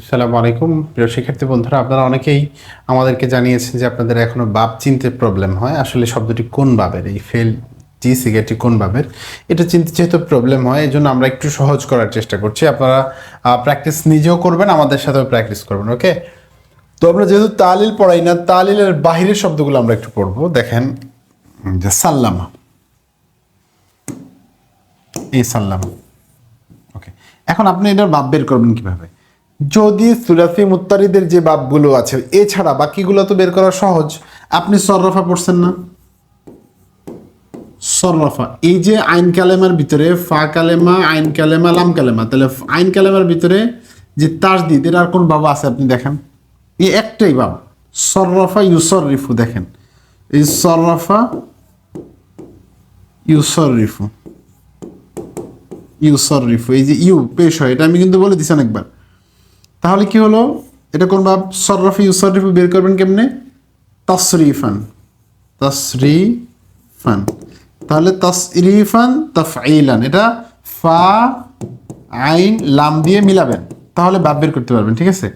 আসসালামু আলাইকুম। প্রিয় শিক্ষার্থী বন্ধুরা, আপনারা অনেকেই আমাদেরকে জানিয়েছেন যে আপনাদের এখনও বাপ চিনতে প্রবলেম হয়। আসলে শব্দটি কোন বাবের এই ফেল, জি, সিগারেটটি কোন বাবের এটা চিনতে যেহেতু প্রবলেম হয় এই জন্য আমরা একটু সহজ করার চেষ্টা করছি। আপনারা প্র্যাকটিস নিজেও করবেন, আমাদের সাথেও প্র্যাকটিস করবেন ওকে তো আমরা যেহেতু তালিল পড়াই না, তালিলের বাহিরের শব্দগুলো আমরা একটু পড়ব। দেখেন যে সাল্লামা। এই সাল্লামা। ওকে এখন আপনি এটার বাপ বের করবেন কীভাবে? যদি সুরাফি মুত্তারিদের যে বাপগুলো আছে, এছাড়া বাকিগুলো তো বের করা সহজ। আপনি সররফা পড়ছেন না? সররফা। এই যে আইন কালেমার ভিতরে ফা কালেমা, আইন কালেমা, লাম কালেমা, তাহলে আইন কালেমার ভিতরে যে তাসদিদ এর আর কোন বাবা আছে আপনি দেখেন? এই একটাই বাব। সররফা ইউসর রিফু দেখেন। এই সররফা ইউসর রিফু ইউসর রিফু এই যে ইউ, পেশ হয়, এটা আমি কিন্তু বলে দিছি অনেকবার তাহলে কি হলো? এটা কোন ভাব সররফি ইউসরিফু বের করবেন কেমনে? তসরিফান। তসরিফান। তাহলে তসরিফান তফঈলান। এটা ফা, আইন, লাম দিয়ে মিলাবেন। তাহলে বাপ বের করতে পারবেন, ঠিক আছে?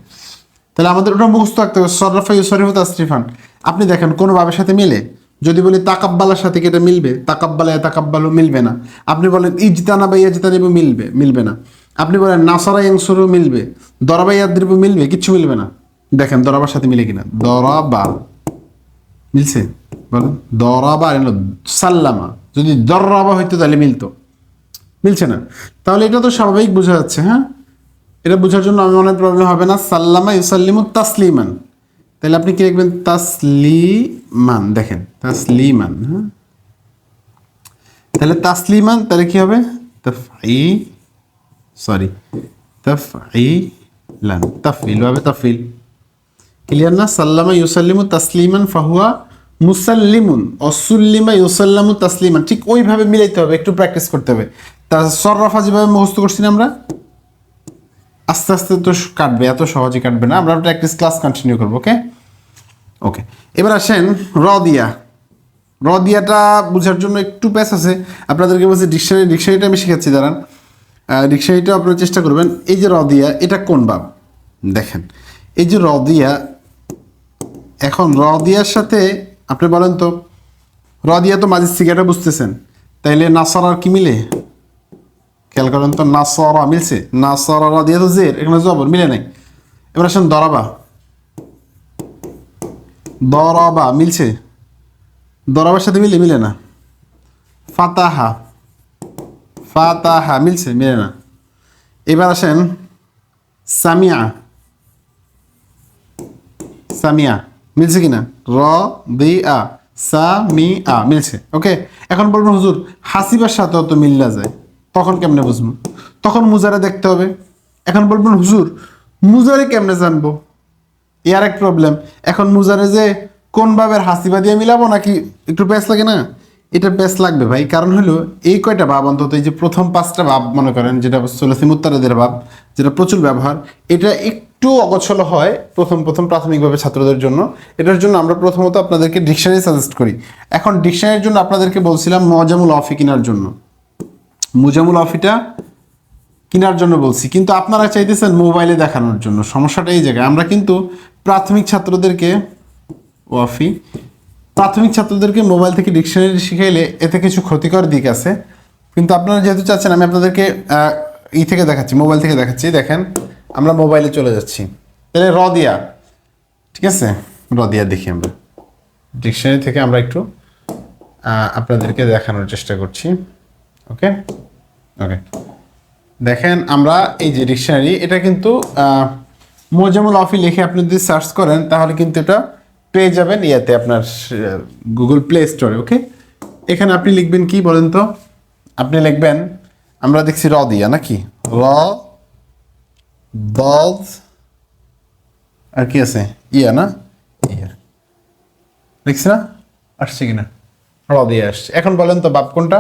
তাহলে আমাদের ওটা মুখস্থ রাখতে হবে। সররফা ইউসরিফু তসরিফান। আপনি দেখেন, কোনো বাবের সাথে মিলে? যদি বলি তাকাব্বালার সাথে কি এটা মিলবে? তাকাব্বালা তাকাব্বালও মিলবে না। আপনি বলেন ইজতানা বা ইয়াজতানিবু মিলবে মিলবে না। আপনি বলেন, নাসারা ইয়াংসুরু মিলবে? দরাবা ইয়াদ্রিবু মিলবে? কিচ্ছু মিলবে না। দেখেন, দরাবার সাথে মিলে কিনা? দরাবা। মিলছে? বলেন, দরাবা সাল্লামা। যদি দর্রাবা হইতো, তাহলে মিলতো। মিলছে না। তাহলে এটা তো স্বাভাবিক বোঝা যাচ্ছে হ্যাঁ? এটা বোঝার জন্য আমি অনেক প্রবলেম হবে না, সাল্লামা ইউসাল্লিমু তাসলিমান। তাহলে আপনি কি লিখবেন? তাসলিমান, দেখেন, তাসলিমান হ্যাঁ? তাহলে তাসলিমান, তাহলে কি হবে? তাফই সরি তাফঈলান তাফইল হবে তাফইল ক্লিয়ার না সাল্লামা ইউসাল্লিমু তাসলিমান ফাহুয়া মুসাল্লিমুন অসুল্লিমা ইউসাল্লামু তাসলিমান ঠিক ওইভাবে মিলাইতে হবে, একটু প্র্যাকটিস করতে হবে। তা সররাফা যেভাবে মুখস্থ করছি না আমরা? আস্তে আস্তে তো কাটবে, এত সহজে কাটবে না। আমরা প্র্যাকটিস ক্লাস কন্টিনিউ করব ওকে ওকে এবার আসেন রদিয়া। রদিয়াটা বোঝার জন্য একটু প্যাস আছে। আপনাদেরকে বলছি ডিকশনারি ডিকশনারিটা আমি শিখাচ্ছি, দাঁড়ান। ডিকশনারিটা আপনারা চেষ্টা করবেন। এই যে রদিয়া, এটা কোন বাব? দেখেন, এই যে রদিয়া, এখন রদিয়ার সাথে আপনি বলেন তো, রদিয়া তো মাঝে সিগারেটটা বুঝতেছেন, তাইলে নাসার আর কি মিলে? খেয়াল করেন তো, নাসরা মিলছে, নাসরা রদিয়া তো জের, এখানে জবর, মিলে নাই। এবার আসেন দরাবা। দরাবা মিলছে, দরাবার সাথে মিলে মিলে না। ফাতাহা। ফাতাহা মিলছে, মিলে না। এবার আসেন সামিয়া। সামিয়া, মিলছে কিনা র, দি, আ, সা, মি, আ, মিলছে। ওকে, এখন বলবেন, হুজুর, হাসিবার সাথেও তো মিল্লা যায়। তখন কেমনে বুঝব? তখন মুজারে দেখতে হবে। এখন বলবেন, হুজুর, মুজারে কেমনে জানব? এর এক প্রবলেম এখন মুজারে যে কোন ভাবের হাসিবা দিয়ে মিলাবো নাকি একটু প্যাস লাগে না? এটা প্যাস লাগবে ভাই। কারণ হলো, এই কয়টা ভাব অন্তত এই যে প্রথম পাঁচটা ভাব মনে করেন, যেটা চলেছে মুত্তারাদের ভাব, যেটা প্রচুর ব্যবহার, এটা একটু অগোছল হয় প্রথম প্রথম প্রাথমিকভাবে ছাত্রদের জন্য। এটার জন্য আমরা প্রথমত আপনাদেরকে ডিকশনারি সাজেস্ট করি। এখন ডিকশনারির জন্য আপনাদেরকে বলছিলাম মজামুল অফি কেনার জন্য। মুজামুল অফিটা কেনার জন্য বলছি, কিন্তু আপনারা চাইতেছেন মোবাইলে দেখানোর জন্য। সমস্যাটা এই জায়গায়। আমরা কিন্তু প্রাথমিক ছাত্রদেরকে ওয়াফি প্রাথমিক ছাত্রদেরকে মোবাইল থেকে ডিকশনারি শিখাইলে এতে কিছু ক্ষতিকর দিক আছে। কিন্তু আপনারা যেহেতু চাচ্ছেন, আমি আপনাদেরকে ই থেকে দেখাচ্ছি, মোবাইল থেকে দেখাচ্ছি। দেখেন, আমরা মোবাইলে চলে যাচ্ছি। তাহলে রদিয়া, ঠিক আছে? রদিয়া দেখি আমরা। ডিকশনারি থেকে আমরা একটু আপনাদেরকে দেখানোর চেষ্টা করছি। ওকে? ওকে। দেখেন, আমরা এই যে ডিকশনারি, এটা কিন্তু মোজামুল অফি লিখে আপনি যদি সার্চ করেন, তাহলে কিন্তু এটা পেয়ে যাবেন ইয়াতে আপনার গুগল প্লে স্টোরে ওকে এখানে আপনি লিখবেন কি বলেন তো? আপনি লিখবেন আমরা দেখছি র দিয়া নাকি? র দল আর কি আছে? ইয়া না? ইয়া। লিখছি না? আসছে কিনা? র দিয়ে আসছে। এখন বলেন তো বাপ কোনটা?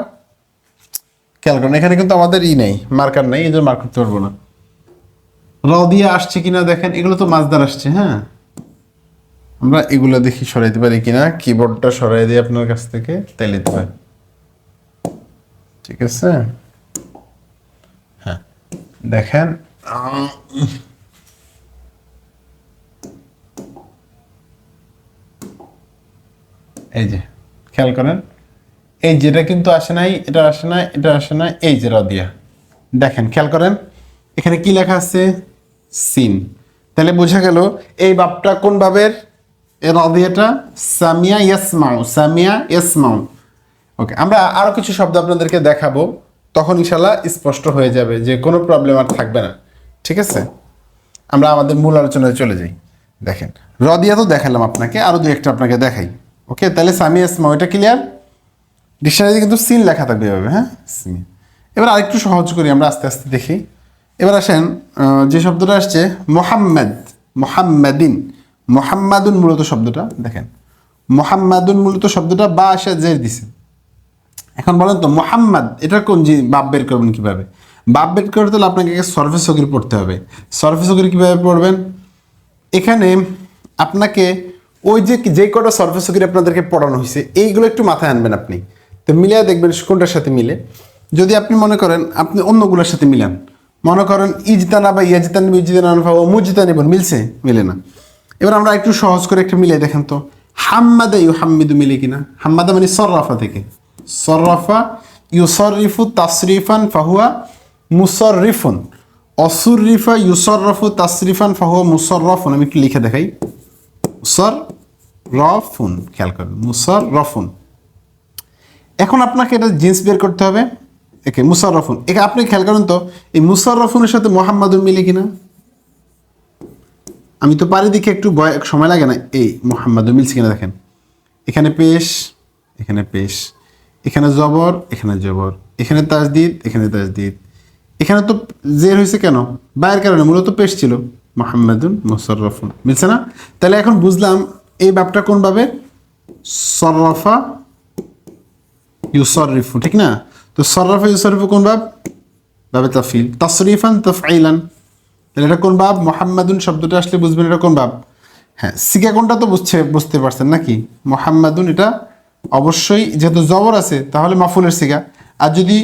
খেয়াল করেন এখানে কিন্তু আমাদের ই নেই মার্কার নেই এই জন্য মার্ক করতে পারব না। র দিয়ে আসছে কিনা দেখেন এগুলো তো মাছদার আসছে হ্যাঁ? আমরা এগুলো দেখি সরাইতে পারি কিনা? কিবোর্ডটা সরাই দিই আপনার কাছ থেকে তাইলে দিতে পারি। ঠিক আছে? হ্যাঁ দেখেন। এই যে, খেয়াল করেন। এই যেটা কিন্তু আসে নাই, এটা আসে না এটা আসে না এই যে রদিয়া দেখেন, খেয়াল করেন। এখানে কি লেখা আছে? সিন। তাহলে বোঝা গেল, এই বাপটা কোন বাপের? এর সামিয়া ইয়াসমাউ সামিয়া ইয়াসমাউ। ওকে আমরা আরও কিছু শব্দ আপনাদেরকে দেখাবো। তখন ইনশাল্লাহ স্পষ্ট হয়ে যাবে যে কোনো প্রবলেম আর থাকবে না। ঠিক আছে? আমরা আমাদের মূল আলোচনায় চলে যাই। দেখেন, রদিয়া তো দেখালাম আপনাকে, আরও দু একটা আপনাকে দেখাই। ওকে তাহলে সামিয়া ইসমা এটা ক্লিয়ার ডিকশনারিতে কিন্তু সিন লেখা থাকবে এভাবে হ্যাঁ? সিন। এবার আরেকটু সহজ করি, আমরা আস্তে আস্তে দেখি। এবার আসেন যে শব্দটা আসছে, মোহাম্মদ, মোহাম্মদিন। মোহাম্মাদুন মূলত শব্দটা, দেখেন। মোহাম্মাদুন মূলত শব্দটা বা আসা জের দিছে। এখন বলেন তো, মোহাম্মদ, এটা কোন জি, বাপ বের করবেন কীভাবে? বাপ বের করতে হলে আপনাকে সরফে সগির পড়তে হবে। সরফে সগির কীভাবে পড়বেন? এখানে আপনাকে ওই যে যে কটা সরফে সগির আপনাদেরকে পড়ানো হয়েছে এইগুলো একটু মাথায় আনবেন আপনি। তো মিলিয়ে দেখবেন কোনটার সাথে মিলে। যদি আপনি মনে করেন আপনি অন্যগুলোর সাথে মিলান, মনে করেন ইজতানা বা ইয়াজতান ইজতানা ও মুজতানিবন, মিলছে, মিলে না। এবার আমরা একটু সহজ করে একটা মিলিয়ে দেখেন তো। হাম্মাদা ইউ হাম্মিদু মিলে কিনা? হাম্মাদা মানে সর্রাফা থেকে। সর্রাফা ইউসরিফু তাসরিফান ফাহুয়া মুসররিফুন। অসুরিফা ইউসররফু তাসরিফান ফাহুয়া মুসররফুন। আমি একটু লিখে দেখাই। মুসর রফুন খেয়াল করবেন। মুসর রফুন এখন আপনাকে এটা জিন্স বের করতে হবে। একে মুসর রফুন একে আপনি খেয়াল করেন তো, এই মুসর রফুনের সাথে মোহাম্মদুর মিলে কিনা? আমি তো পারি দেখে একটু বয় সময় লাগে না। এই মোহাম্মদুর মিলছে কিনা দেখেন। এখানে পেশ এখানে পেশ। এখানে জবর এখানে জবর। এখানে তাজদিদ এখানে তাজদিদ। এখানে তো জের হয়েছে কেন? বায়ের কারণে মূলত পেশ ছিল। মোহাম্মদুন মুসররফুন মিলছে না? তাহলে এখন বুঝলাম এই বাপটা কোন ভাবে? সররফা ইউসরিফু ঠিক না? তো সররফা ইউসরিফু কোন বাব বাবে তাফিল তসরিফান তফআইলান তাহলে এটা কোন বাব মোহাম্মদুন শব্দটা আসলে বুঝবেন এটা কোন বাব হ্যাঁ সিগা কোনটা তো বুঝছে, বুঝতে পারছেন নাকি? মোহাম্মদুন এটা অবশ্যই যেহেতু জবর আছে, তাহলে মাফুলের সিকা আর যদি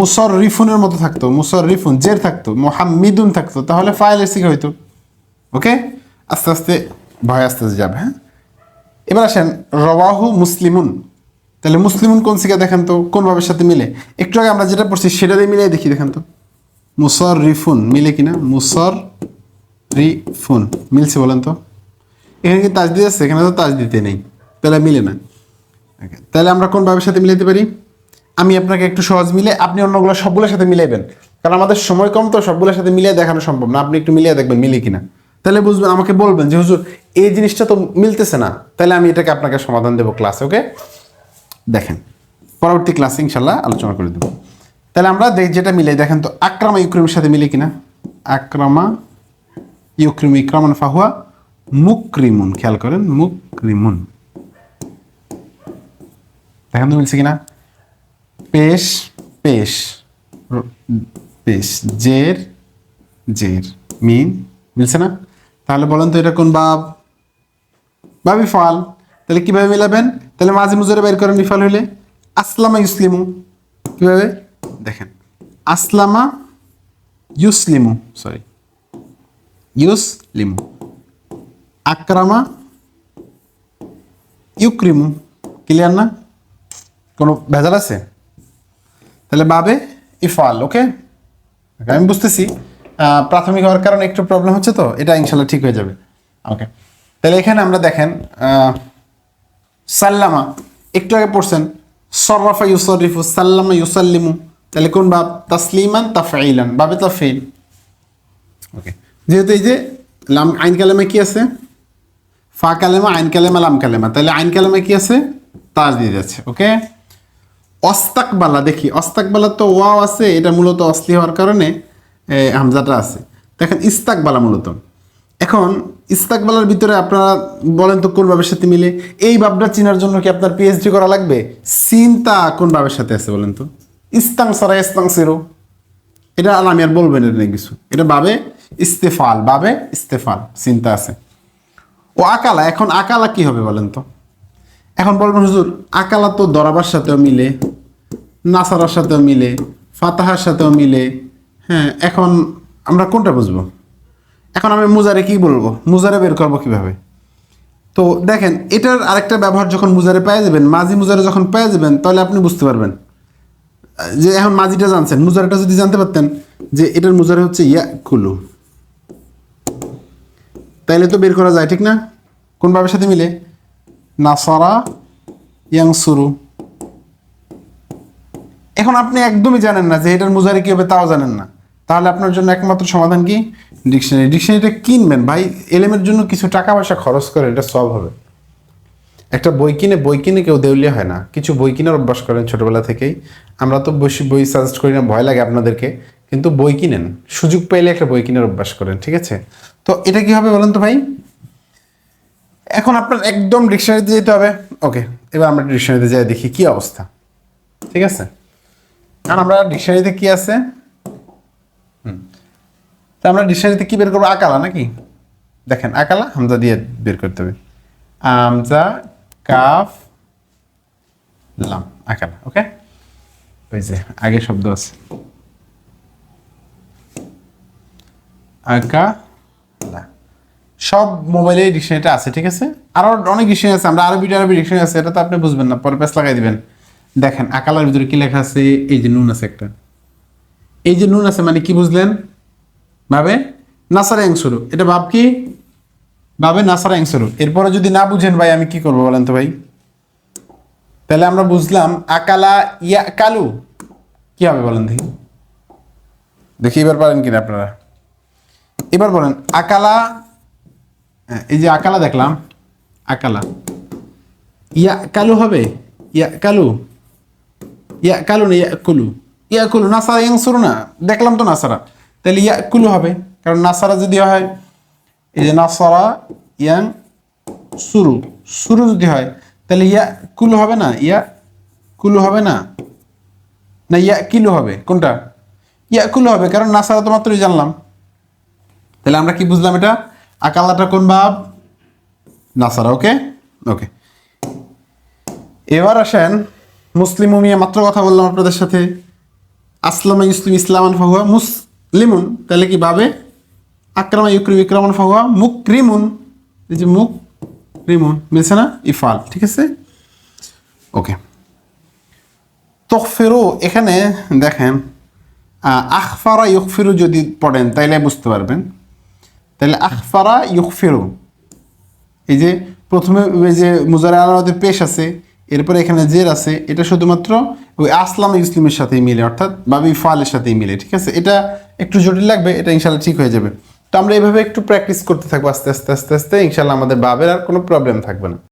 মুসর রিফুনের মতো থাকতো মুসর রিফুন জের থাকতো, মোহাম্মিদুন থাকতো, তাহলে ফাইলের সিগা হইতো। ওকে? আস্তে আস্তে ভয় আস্তে আস্তে যাবে হ্যাঁ? এবার আসেন, রওয়াহু মুসলিমুন। তাহলে মুসলিমুন কোন সিকা দেখেন তো? কোন ভাবের সাথে মিলে? একটু আগে আমরা যেটা পড়ছি সেটা দিয়ে মিলিয়ে দেখি, দেখেন তো। মুসর রিফুন মিলে কিনা? মুসর রিফুন মিলছে বলেন তো? এখানে কি তাজদিদ আছে? এখানে তো তাজদিতে নেই। তাহলে মিলে না। Okay, তাহলে আমরা কোন ভাবের সাথে মিলাইতে পারি? আমি আপনাকে একটু সহজ মিলে আপনি অন্যগুলো সবগুলোর সাথে মিলাইবেন। কারণ আমাদের সময় কম তো সবগুলোর সাথে মিলিয়ে দেখানো সম্ভব না। আপনি একটু মিলিয়ে দেখবেন মিলে কিনা। তাহলে বুঝবেন আমাকে বলবেন যে হুজুর এই জিনিসটা তো মিলতেছে না। তাহলে আমি এটাকে আপনাকে সমাধান দেবো ক্লাসে ওকে? দেখেন পরবর্তী ক্লাসে ইনশাল্লাহ আলোচনা করে দেবো। তাহলে আমরা দেখ- যেটা মিলে দেখেন তো, আক্রামা ইউক্রিমের সাথে মিলে কিনা? আক্রামা ইউক্রিম ইক্রামান ফাহুয়া, মুক্রিমুন, খেয়াল করেন, মুক্রিমুন। দেখেন তো মিলছে কিনা? পেশ পেশ পেশ, জের জের, মিন, মিলছে না? তাহলে বলেন তো এটা কোন বাব? বাবি ফাল তাহলে কীভাবে মিলাবেন? তাহলে মাঝে মুজরে বের করেন ইফাল হলে আসলামা ইউসলিমু কীভাবে? দেখেন। আসলামা ইউসলিমু সরি ইউসলিমু। আক্রামা ইউক্রিমু। ক্লিয়ার না? কোনো ভেজাল আছে? তাহলে বাবে ইফাল ওকে? আমি বুঝতেছি। প্রাথমিক হওয়ার কারণে একটু প্রবলেম হচ্ছে তো? এটা ইনশাল্লাহ ঠিক হয়ে যাবে। ওকে, তাহলে এখানে আমরা দেখেন সাল্লামা, একটু আগে পড়ছেন সররাফা ইউসরিফু সাল্লামা ইউসাল্লিমু। তাহলে কোন বাব? তাসলিমান তাফাইলান বাবে তাফেইল ওকে যেহেতু এই যে লাম আইন কালেমে কি আছে? ফা কালেমা আইন কালেমা লাম কালেমা। তাহলে আইন কালেমা কি আছে? তার দিয়ে যাচ্ছে ওকে? অস্তাকবালা দেখি অস্তাকবালা তো ওয়াও আছে এটা মূলত অসলি হওয়ার কারণে হামজাটা আছে। দেখেন ইস্তাকবালা মূলত। এখন ইস্তাকবালার ভিতরে আপনারা বলেন তো কোন ভাবের সাথে মিলে? এই ভাবটা চিনার জন্য কি আপনার পিএইচডি করা লাগবে? সিনতা কোন ভাবের সাথে আছে বলেন তো? ইস্তাং সরা ইস্তাং সিরো। এটা আর আমি আর বলবেন এটা কিছু। এটা বাবে ইস্তেফাল বাবে ইস্তেফাল, চিন্তা আছে। ও আকালা, এখন আকালা কি হবে বলেন তো? এখন বলবেন, হুজুর, আকালা তো দরাবার সাথেও মিলে, নাসারার সাথেও মিলে, ফাতাহার সাথেও মিলে হ্যাঁ এখন আমরা কোনটা বুঝব? এখন আমি মুজারে কি বলব? মুজারে বের করব কীভাবে? তো দেখেন, এটার আরেকটা ব্যবহার যখন মুজারে পেয়ে যাবেন, মাঝি মুজারে যখন পেয়ে যাবেন, তাহলে আপনি বুঝতে পারবেন। যে এখন মাঝিটা জানছেন মুজারেটা যদি জানতে পারতেন যে এটার মুজারে হচ্ছে ইয়া কুলু তাইলে তো বের করা যায়, ঠিক না? কোন ভাবের সাথে মিলে? নাসারা ইয়াং সুরু এখন আপনি একদমই জানেন না যে এটার মুজারে কি হবে, তাও জানেন না। তাহলে আপনার জন্য একমাত্র সমাধান কি? ডিকশনারি। ডিকশনারিটা কিনবেন। ভাই, এলেমের জন্য কিছু টাকা পয়সা খরচ করে এটা সব হবে। একটা বই কিনে বই কিনে কেউ দেউলিয়া হয় না। কিছু বই কিনার অভ্যাস করেন ছোটবেলা থেকেই। আমরা তো বেশি বই সাজেস্ট করি না, ভয় লাগে আপনাদেরকে। কিন্তু বই কিনেন। সুযোগ পেলে একটা বই কিনার অভ্যাস করেন, ঠিক আছে? তো এটা কি হবে বলেন তো ভাই? এখন আপনার একদম ডিকশনারিতে যেতে হবে। ওকে এবার আমরা ডিকশনারিতে যাই, দেখি কি অবস্থা। ঠিক আছে? আর আমরা ডিকশনারিতে কি আছে? হুম। তা আমরা ডিকশনারিতে কি বের করব? আকালা নাকি? দেখেন, আকালা, হামজা দিয়ে বের করতে হবে। আমজা কাফ লাম, আকালা ওকে ওই যে, আগে শব্দ আছে। আকা সব মোবাইলে ডিকশনারিটা আছে, ঠিক আছে? আরও অনেক ডিকশনারি আছে, আমরা আরবি আরবি ডিকশনারি আছে, এটা তো আপনি বুঝবেন না, পরে পেস লাগাই দিবেন। দেখেন, আকালার ভিতরে কি লেখা আছে? এই যে নুন আছে একটা। এই যে নুন আছে মানে কি বুঝলেন? ভাবে? নাসারা অংশরু এটা ভাব কি? ভাবে নাসারা অংশরু এরপরে যদি না বুঝেন ভাই আমি কি করব বলেন তো ভাই? তাহলে আমরা বুঝলাম আকালা ইয়া কালু কি হবে বলেন দেখি। দেখি এবার পারেন কিনা আপনারা। এবার বলেন আকালা হ্যাঁ, এই যে আকালা দেখলাম আকালা। ইয়া কালু হবে? ইয়া কালু ইয়া কালু না ইয়া কুলু ইয়া কুলু নাসারা ইয়াং শুরু না। দেখলাম তো নাসারা তাহলে ইয়া কুলু হবে কারণ নাসারা যদি হয় এই যে নাসারা ইয়াং সুরু। সুরু যদি হয়, তাহলে ইয়া কুলু হবে না? ইয়া কুলু হবে না? না, ইয়া কিলু হবে। কোনটা? ইয়া কুলু হবে, কারণ নাসারা তো মাত্রই জানলাম। তাহলে আমরা কি বুঝলাম এটা? আকালাটা কোন ভাব নাসারা, ওকে? ওকে। এবার আসেন, মুসলিম মিয়া মাত্র কথা বললাম আপনাদের সাথে। আসলামা ইসলিম ইসলামান ফাহুয়া মুসলিমুন, তাহলে কি ভাবে আক্রামা ইউক্রিম ইকরামান ফাহুয়া মুকরিমুন। এই যে মুখ রিমুন মিলছে না? ইফাল, ঠিক আছে? ওকে তকফেরো এখানে দেখেন আখফারা ইউকফিরু যদি পড়েন, তাইলে বুঝতে পারবেন। তাহলে আখফারা ইউকফিরু এই যে প্রথমে ওই যে মুজারে আলামতের পেশ আছে, এরপরে এখানে জের আছে, এটা শুধুমাত্র ওই আসলাম ইসলিমের সাথেই মিলে, অর্থাৎ বাবি ফালের সাথেই মিলে, ঠিক আছে? এটা একটু জটিল লাগবে, এটা ইনশাল্লাহ ঠিক হয়ে যাবে। তো আমরা এইভাবে একটু প্র্যাকটিস করতে থাকব আস্তে আস্তে আস্তে আস্তে। ইনশাল্লাহ আমাদের বাবের আর কোনো প্রবলেম থাকবে না।